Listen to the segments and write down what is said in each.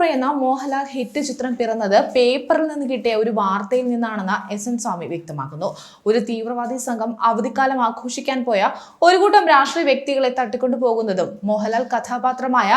മുറ എന്ന മോഹൻലാൽ ഹിറ്റ് ചിത്രം പിറന്നത് പേപ്പറിൽ നിന്ന് കിട്ടിയ ഒരു വാർത്തയിൽ നിന്നാണെന്ന് എസ് എൻ സ്വാമി വ്യക്തമാക്കുന്നു. ഒരു തീവ്രവാദി സംഘം അവധിക്കാലം ആഘോഷിക്കാൻ പോയ ഒരു കൂട്ടം രാഷ്ട്രീയ വ്യക്തികളെ തട്ടിക്കൊണ്ടു പോകുന്നതും മോഹൻലാൽ കഥാപാത്രമായ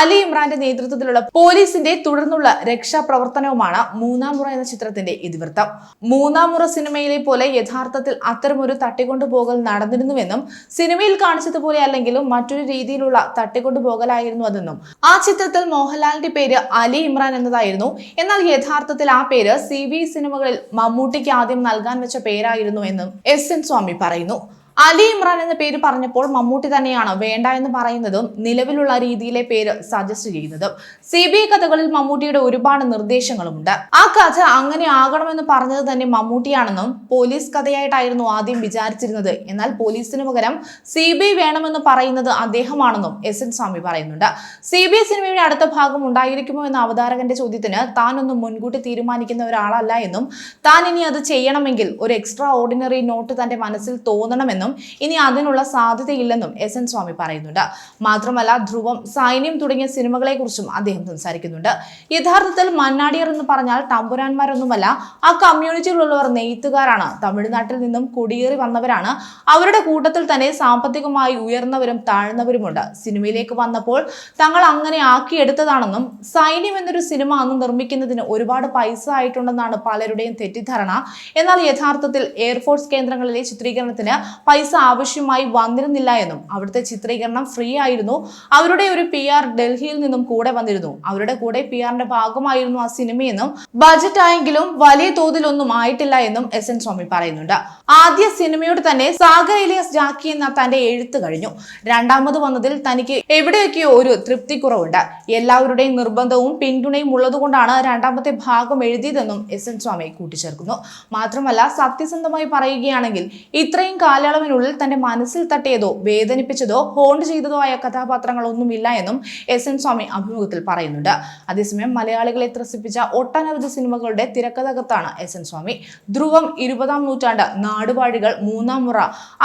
അലി ഇമ്രാന്റെ നേതൃത്വത്തിലുള്ള പോലീസിന്റെ തുടർന്നുള്ള രക്ഷാപ്രവർത്തനവുമാണ് മൂന്നാം മുറ എന്ന ചിത്രത്തിന്റെ ഇതിവൃത്തം. മൂന്നാം മുറ സിനിമയിലെ പോലെ യഥാർത്ഥത്തിൽ അത്തരമൊരു തട്ടിക്കൊണ്ടുപോകൽ നടന്നിരുന്നുവെന്നും സിനിമയിൽ കാണിച്ചതുപോലെ അല്ലെങ്കിലും മറ്റൊരു രീതിയിലുള്ള തട്ടിക്കൊണ്ടുപോകലായിരുന്നു അതെന്നും ആ ചിത്രത്തിൽ മോഹൻലാലിന്റെ പേര് അലി ഇമ്രാൻ എന്നതായിരുന്നു. എന്നാൽ യഥാർത്ഥത്തിൽ ആ പേര് സി സിനിമകളിൽ മമ്മൂട്ടിക്ക് ആദ്യം നൽകാൻ വെച്ച പേരായിരുന്നു എന്നും എസ് എൻ സ്വാമി പറയുന്നു. അലി ഇമ്രാൻ എന്ന പേര് പറഞ്ഞപ്പോൾ മമ്മൂട്ടി തന്നെയാണ് വേണ്ട എന്ന് പറയുന്നതും നിലവിലുള്ള രീതിയിലെ പേര് സജസ്റ്റ് ചെയ്യുന്നതും. സി ബി ഐ കഥകളിൽ മമ്മൂട്ടിയുടെ ഒരുപാട് നിർദ്ദേശങ്ങളുമുണ്ട്. ആ കഥ അങ്ങനെ ആകണമെന്ന് പറഞ്ഞത് തന്നെ മമ്മൂട്ടിയാണെന്നും പോലീസ് കഥയായിട്ടായിരുന്നു ആദ്യം വിചാരിച്ചിരുന്നത്. എന്നാൽ പോലീസിന് പകരം സി ബി ഐ വേണമെന്ന് പറയുന്നത് അദ്ദേഹമാണെന്നും എസ് എൻ സ്വാമി പറയുന്നുണ്ട്. സി ബി ഐ സിനിമയുടെ അടുത്ത ഭാഗം ഉണ്ടായിരിക്കുമോ എന്ന അവതാരകന്റെ ചോദ്യത്തിന് താനൊന്നും മുൻകൂട്ടി തീരുമാനിക്കുന്ന ഒരാളല്ല എന്നും താൻ ഇനി അത് ചെയ്യണമെങ്കിൽ ഒരു എക്സ്ട്രാ ഓർഡിനറി നോട്ട് തന്റെ മനസ്സിൽ തോന്നണമെന്നും ഇനി അതിനുള്ള സാധ്യതയില്ലെന്നും എസ് എൻ സ്വാമി പറയുന്നുണ്ട്. മാത്രമല്ല ധ്രുവം സൈന്യം തുടങ്ങിയ സിനിമകളെ കുറിച്ചും അദ്ദേഹം സംസാരിക്കുന്നുണ്ട്. യഥാർത്ഥത്തിൽ മണ്ണാടിയർ എന്ന് പറഞ്ഞാൽ തമ്പുരാന്മാരൊന്നുമല്ല ആ കമ്മ്യൂണിറ്റിയിലുള്ളവർ നെയ്ത്തുകാരാണ്. തമിഴ്നാട്ടിൽ നിന്നും കുടിയേറി വന്നവരാണ്. അവരുടെ കൂട്ടത്തിൽ തന്നെ സാമ്പത്തികമായി ഉയർന്നവരും താഴ്ന്നവരുമുണ്ട്. സിനിമയിലേക്ക് വന്നപ്പോൾ തങ്ങൾ അങ്ങനെ ആക്കിയെടുത്തതാണെന്നും സൈന്യം എന്നൊരു സിനിമ അന്ന് നിർമ്മിക്കുന്നതിന് ഒരുപാട് പൈസ ആയിട്ടുണ്ടെന്നാണ് പലരുടെയും തെറ്റിദ്ധാരണ. എന്നാൽ യഥാർത്ഥത്തിൽ എയർഫോഴ്സ് കേന്ദ്രങ്ങളിലെ ചിത്രീകരണത്തിന് പൈസ ആവശ്യമായി വന്നിരുന്നില്ല എന്നും അവിടുത്തെ ചിത്രീകരണം ഫ്രീ ആയിരുന്നു. അവരുടെ ഒരു പി ആർ ഡൽഹിയിൽ നിന്നും കൂടെ വന്നിരുന്നു. അവരുടെ കൂടെ പി ആറിന്റെ ഭാഗമായിരുന്നു ആ സിനിമയെന്നും ബജറ്റ് ആയെങ്കിലും വലിയ തോതിലൊന്നും ആയിട്ടില്ല എന്നും എസ് എൻ സ്വാമി പറയുന്നുണ്ട്. ആദ്യ സിനിമയോട് തന്നെ സാഗർ ഇലിയസ് ജാക്കി എന്ന തന്റെ എഴുത്ത് കഴിഞ്ഞു. രണ്ടാമത് വന്നതിൽ തനിക്ക് എവിടെയൊക്കെയോ ഒരു തൃപ്തി കുറവുണ്ട്. എല്ലാവരുടെയും നിർബന്ധവും പിന്തുണയും ഉള്ളതുകൊണ്ടാണ് രണ്ടാമത്തെ ഭാഗം എഴുതിയതെന്നും എസ് എൻ സ്വാമി കൂട്ടിച്ചേർക്കുന്നു. മാത്രമല്ല സത്യസന്ധമായി പറയുകയാണെങ്കിൽ ഇത്രയും കാലയളവിനുള്ളിൽ തന്റെ മനസ്സിൽ തട്ടിയതോ വേദനിപ്പിച്ചതോ ഹോണ്ട് ചെയ്തതോ ആയ കഥാപാത്രങ്ങളൊന്നുമില്ല എന്നും എസ് എൻ സ്വാമി അഭിമുഖത്തിൽ പറയുന്നുണ്ട്. അതേസമയം മലയാളികളെ ത്രസിപ്പിച്ച ഒട്ടനവധി സിനിമകളുടെ തിരക്കഥകത്താണ് എസ് എൻ സ്വാമി. ധ്രുവം ഇരുപതാം നൂറ്റാണ്ട് നാടുവാഴികൾ മൂന്നാം മുറ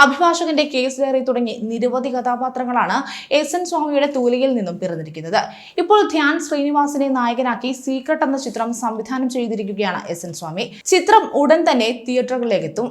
അഭിഭാഷകന്റെ കേസ് ഡയറി തുടങ്ങി നിരവധി കഥാപാത്രങ്ങളാണ് എസ് എൻ സ്വാമിയുടെ തൂലികയിൽ നിന്നും പിറന്നിരിക്കുന്നത്. ഇപ്പോൾ ധ്യാൻ ശ്രീനിവാസിനെ നായകനാക്കി സീക്രട്ട് എന്ന ചിത്രം സംവിധാനം ചെയ്തിരിക്കുകയാണ് എസ് എൻ സ്വാമി. ചിത്രം ഉടൻ തന്നെ തിയേറ്ററുകളിലേക്ക് എത്തും